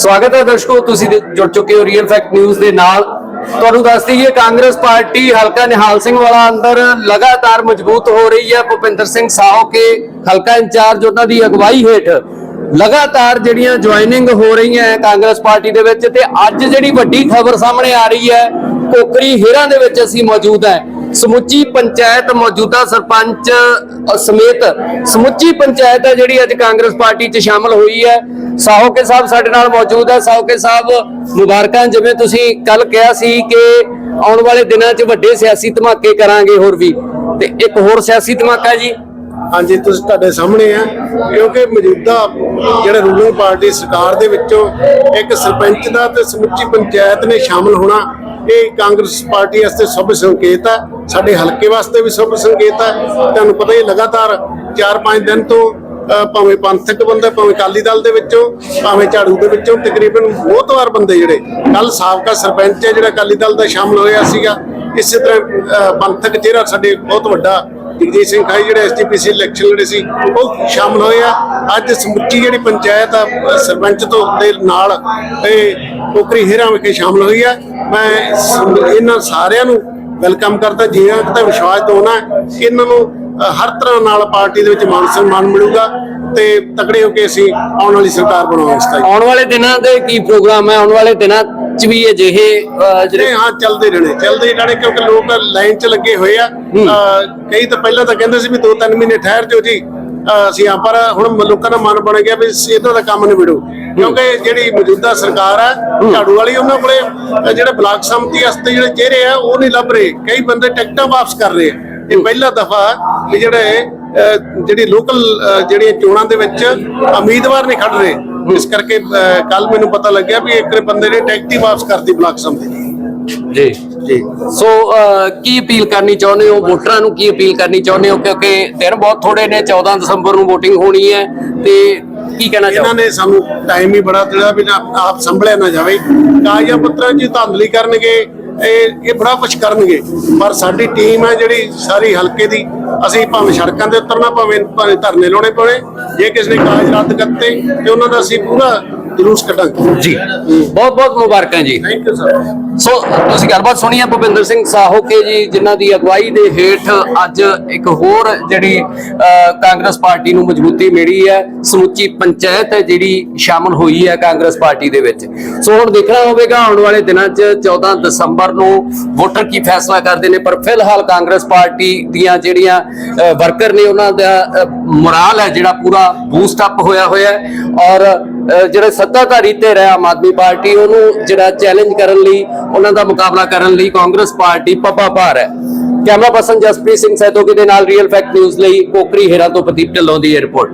ਸਵਾਗਤ ਹੈ ਦਰਸ਼ਕੋ, ਤੁਸੀਂ ਜੁੜ ਚੁੱਕੇ ਹੋ ਰੀਅਲ ਫੈਕਟ ਨਿਊਜ਼ ਦੇ ਨਾਲ। ਤੁਹਾਨੂੰ ਦੱਸ ਦਈਏ, ਕਾਂਗਰਸ ਪਾਰਟੀ ਹਲਕਾ ਨਿਹਾਲ ਸਿੰਘ ਵਾਲਾ ਅੰਦਰ ਲਗਾਤਾਰ ਮਜ਼ਬੂਤ ਹੋ ਰਹੀ ਹੈ। ਭੁਪਿੰਦਰ ਸਿੰਘ ਸਾਹੋ ਕੇ ਹਲਕਾ ਇੰਚਾਰਜ, ਉਹਨਾਂ ਦੀ ਅਗਵਾਈ ਹੇਠ ਲਗਾਤਾਰ ਜਿਹੜੀਆਂ ਜੁਆਇਨਿੰਗ ਹੋ ਰਹੀਆਂ ਹੈ ਕਾਂਗਰਸ ਪਾਰਟੀ ਦੇ ਵਿੱਚ। ਤੇ ਅੱਜ ਜਿਹੜੀ ਵੱਡੀ ਖਬਰ ਸਾਹਮਣੇ ਆ ਰਹੀ ਹੈ, ਕੋਕਰੀ ਹੀਰਾਂ ਦੇ ਵਿੱਚ ਅਸੀਂ ਮੌਜੂਦ ਹੈ। ਸਮੁੱਚੀ ਪੰਚਾਇਤ ਮੌਜੂਦਾ ਸਰਪੰਚ ਸਮੇਤ ਸਮੁੱਚੀ ਪੰਚਾਇਤ ਹੈ ਜਿਹੜੀ ਅੱਜ ਕਾਂਗਰਸ ਪਾਰਟੀ 'ਚ ਸ਼ਾਮਲ ਹੋਈ ਹੈ। ਸਾਹੋਕੇ ਸਾਹਿਬ ਸਾਡੇ ਨਾਲ ਮੌਜੂਦ ਹੈ। ਸਾਹੋਕੇ ਸਾਹਿਬ, ਮੁਬਾਰਕਾਂ। ਜਿਵੇਂ ਤੁਸੀਂ ਕੱਲ ਕਿਹਾ ਸੀ ਕਿ ਆਉਣ ਵਾਲੇ ਦਿਨਾਂ 'ਚ ਵੱਡੇ ਸਿਆਸੀ ਧਮਾਕੇ ਕਰਾਂਗੇ ਹੋਰ ਵੀ। ਤੇ ਇੱਕ ਹੋਰ ਸਿਆਸੀ ਧਮਾਕਾ ਜੀ। ਹਾਂਜੀ, ਤੁਸੀਂ ਤੁਹਾਡੇ ਸਾਹਮਣੇ ਆ। ਕਿਉਂਕਿ ਮੌਜੂਦਾ ਜਿਹੜੇ ਰੂਲਿੰਗ ਪਾਰਟੀ ਸਰਕਾਰ ਦੇ ਵਿੱਚੋਂ ਇੱਕ ਸਰਪੰਚ ਦਾ ਤੇ ਸਮੁੱਚੀ ਪੰਚਾਇਤ ਨੇ ਸ਼ਾਮਲ ਹੋਣਾ ਇਹ ਕਾਂਗਰਸ ਪਾਰਟੀ ਵਾਸਤੇ ਸ਼ੁਭ ਸੰਕੇਤ ਹੈ ਸਾਡੇ ਹਲਕੇ ਵਾਸਤੇ ਵੀ ਸਭ ਸੰਕੇਤ ਹੈ ਤੁਹਾਨੂੰ ਪਤਾ ਹੀ ਲਗਾਤਾਰ 4-5 ਦਿਨ ਤੋਂ ਭਾਵੇਂ ਪੰਥਕ ਬੰਦੇ, ਭਾਵੇਂ ਅਕਾਲੀ ਦਲ ਦੇ ਵਿੱਚੋਂ, ਭਾਵੇਂ ਝਾੜੂ ਦੇ ਵਿੱਚੋਂ, ਤਕਰੀਬਨ ਬਹੁਤ ਵਾਰ ਬੰਦੇ ਜਿਹੜੇ ਕੱਲ ਸਾਬਕਾ ਸਰਪੰਚ ਹੈ ਜਿਹੜਾ ਅਕਾਲੀ ਦਲ ਦਾ ਸ਼ਾਮਲ ਹੋਇਆ ਸੀਗਾ। ਇਸੇ ਤਰ੍ਹਾਂ ਪੰਥਕ ਚਿਹਰਾ ਸਾਡੇ ਬਹੁਤ ਵੱਡਾ ਜਗਜੀਤ ਸਿੰਘ ਖਾਈ ਜਿਹੜੇ ਐਸਟੀਪੀਸੀ ਇਲੈਕਸ਼ਨ ਲੜੇ ਸੀ, ਉਹ ਸ਼ਾਮਲ ਹੋਏ ਆ। ਅੱਜ ਸਮੁੱਚੀ ਜਿਹੜੀ ਪੰਚਾਇਤ ਆ, ਸਰਪੰਚ ਤੋਂ ਦੇ ਨਾਲ ਇਹ ਕੋਕਰੀ ਹੀਰਾਂ ਵਿਖੇ ਸ਼ਾਮਲ ਹੋਈ ਆ। ਮੈਂ ਇਹਨਾਂ ਸਾਰਿਆਂ ਨੂੰ ਵੈਲਕਮ ਕਰਦਾ ਜਿਹਾਂ ਕਿ ਤਾਂ ਵਿਸ਼ਵਾਸ ਦੋਨਾ ਇਹਨਾਂ ਨੂੰ ਹਰ ਤਰ੍ਹਾਂ ਨਾਲ ਪਾਰਟੀ ਦੇ ਵਿੱਚ ਮਾਨ ਸਨਮਾਨ ਮਿਲੂਗਾ। ਤੇ ਤਕੜੇ ਹੋ ਕੇ ਅਸੀਂ ਆਉਣ ਵਾਲੀ ਸਰਕਾਰ ਬਣਾਵਾਂਗੇ ਆਉਣ ਵਾਲੇ ਦਿਨਾਂ ਦੇ ਕੀ ਪ੍ਰੋਗਰਾਮ ਹੈ? ਆਉਣ ਵਾਲੇ ਦਿਨਾਂ 'ਚ ਵੀ ਅਜਿਹੇ ਜਿਹੜੇ ਹਾਂ ਚੱਲਦੇ ਰਹਿਣੇ ਚੱਲਦੇ ਰਹਿਣੇ ਕਿਉਂਕਿ ਲੋਕ ਲਾਈਨ 'ਚ ਲੱਗੇ ਹੋਏ ਆ। ਕਈ ਤਾਂ ਪਹਿਲਾਂ ਤਾਂ ਕਹਿੰਦੇ ਸੀ ਵੀ ਦੋ ਤਿੰਨ ਮਹੀਨੇ ਠਹਿਰ ਜਾਓ ਜੀ। ਅਸੀਂ ਆ ਪਰ ਹੁਣ ਲੋਕਾਂ ਦਾ ਮਨ ਬਣ ਗਿਆ ਵੀ ਇਹਨਾਂ ਦਾ ਕੰਮ ਨਿਬੜੋ। ਕਿਉਂਕਿ ਜਿਹੜੀ ਮੌਜੂਦਾ ਸਰਕਾਰ ਆ ਝਾੜੂ ਵਾਲੀ ਉਹਨਾਂ ਕੋਲੇ ਜਿਹੜੇ ਬਲਾਕ ਸੰਮਤੀ ਵਾਸਤੇ ਜਿਹੜੇ ਚਿਹਰੇ ਆ ਉਹ ਨਹੀਂ ਲੱਭ ਰਹੇ। ਕਈ ਬੰਦੇ ਟਿਕਟਾਂ ਵਾਪਸ ਕਰ ਰਹੇ ਆ। ਇਹ ਪਹਿਲਾ ਦਫਾ ਵੀ ਜਿਹੜੇ ਜਿਹੜੀ ਲੋਕਲ ਜਿਹੜੀਆਂ ਚੋਣਾਂ ਦੇ ਵਿੱਚ ਉਮੀਦਵਾਰ ਨਹੀਂ ਖੜ ਰਹੇ। ਇਸ ਕਰਕੇ ਕੱਲ ਮੈਨੂੰ ਪਤਾ ਲੱਗਿਆ ਵੀ ਇੱਕ ਬੰਦੇ ਨੇ ਟਿਕਟ ਹੀ ਵਾਪਸ ਕਰਤੀ ਬਲਾਕ ਸੰਮਤੀ ਦੀ। ਜੀ। ਜੀ। ਸੋ ਕੀ ਅਪੀਲ ਕਰਨੀ ਚਾਹੁੰਦੇ ਹੋ? ਵੋਟਰਾਂ ਨੂੰ ਕੀ ਅਪੀਲ ਕਰਨੀ ਚਾਹੁੰਦੇ ਹੋ? ਕਿਉਂਕਿ ਦਿਨ ਬਹੁਤ ਥੋੜੇ ਨੇ 14 ਦਸੰਬਰ ਨੂੰ VOTING ਹੋਣੀ ਹੈ ਤੇ ਕੀ ਕਹਿਣਾ ਇਹਨਾਂ ਚਾਹੋ ਨੇ ਸਾਨੂੰ ਟਾਈਮ ਹੀ ਬੜਾ ਦਿੱਤਾ ਵੀ ਨਾ ਆਪ ਸੰਭਲਿਆ ਨਾ ਜਾਵੇ। ਕਾਗਜ਼ਾਂ ਪੱਤਰਾਂ 'ਚ ਧਾਂਦਲੀ ਕਰਨਗੇ ਇਹ ਇਹ ਬੜਾ ਕੁਝ ਕਰਨਗੇ। ਪਰ ਸਾਡੀ ਟੀਮ ਹੈ ਜਿਹੜੀ ਸਾਰੀ ਹਲਕੇ ਦੀ, ਅਸੀਂ ਭਾਵੇਂ ਸੜਕਾਂ ਤੇ ਉਤਰਨਾ, ਭਾਵੇਂ ਭਾਵੇਂ ਧਰਨੇ ਲਾਉਣੇ ਪਵੇ ਜੇ ਕਿਸੇ ਨੇ ਕਾਗਜ਼ ਰੱਦ ਕਰਤੇ ਤੇ ਉਹਨਾਂ ਦਾ ਅਸੀਂ ਪੂਰਾ ਜਲੂਸ ਕੱਢਾਂਗੇ। ਜੀ। ਬਹੁਤ ਬਹੁਤ ਮੁਬਾਰਕਾਂ ਜੀ। ਥੈਂਕ ਯੂ ਸਰ ਸੋ ਤੁਸੀਂ ਗੱਲਬਾਤ ਸੁਣੀ ਹੈ ਭੁਪਿੰਦਰ ਸਿੰਘ ਸਾਹੋਕੇ ਜੀ ਜਿਨ੍ਹਾਂ ਦੀ ਅਗਵਾਈ ਦੇ ਹੇਠ ਅੱਜ ਇੱਕ ਹੋਰ ਜਿਹੜੀ ਕਾਂਗਰਸ ਪਾਰਟੀ ਨੂੰ ਮਜ਼ਬੂਤੀ ਮਿਲੀ ਹੈ। ਸਮੁੱਚੀ ਪੰਚਾਇਤ ਹੈ ਜਿਹੜੀ ਸ਼ਾਮਲ ਹੋਈ ਹੈ ਕਾਂਗਰਸ ਪਾਰਟੀ ਦੇ ਵਿੱਚ। ਸੋ ਹੁਣ ਦੇਖਣਾ ਹੋਵੇਗਾ ਆਉਣ ਵਾਲੇ ਦਿਨਾਂ 'ਚ 14 ਦਸੰਬਰ ਨੂੰ ਵੋਟਰ ਕੀ ਫੈਸਲਾ ਕਰਦੇ ਨੇ। ਪਰ ਫਿਲਹਾਲ ਕਾਂਗਰਸ ਪਾਰਟੀ ਦੀਆਂ ਜਿਹੜੀਆਂ ਵਰਕਰ ਨੇ ਉਹਨਾਂ ਦਾ ਮੋਰਾਲ ਹੈ ਜਿਹੜਾ ਪੂਰਾ ਬੂਸਟ ਅਪ ਹੋਇਆ ਹੋਇਆ ਹੈ। ਔਰ ਜਿਹੜੇ ਸੱਤਾਧਾਰੀ ਧਿਰ ਹੈ, ਆਮ ਆਦਮੀ ਪਾਰਟੀ, ਉਹਨੂੰ ਜਿਹੜਾ ਚੈਲੰਜ ਕਰਨ ਲਈ, ਉਹਨਾਂ ਦਾ ਮੁਕਾਬਲਾ ਕਰਨ ਲਈ ਕਾਂਗਰਸ ਪਾਰਟੀ ਪੱਪਾ ਭਾਰ ਹੈ। ਕੈਮਰਾ ਪਰਸਨ ਜਸਪ੍ਰੀਤ ਸਿੰਘ ਸੈਦੋਗੀ ਦੇ ਨਾਲ ਰੀਅਲ ਫੈਕਟ ਨਿਊਜ਼ ਲਈ ਕੋਕਰੀ ਹੀਰਾ ਤੋਂ ਪ੍ਰਦੀਪ ਢਿੱਲੋਂ ਦੀ ਰਿਪੋਰਟ।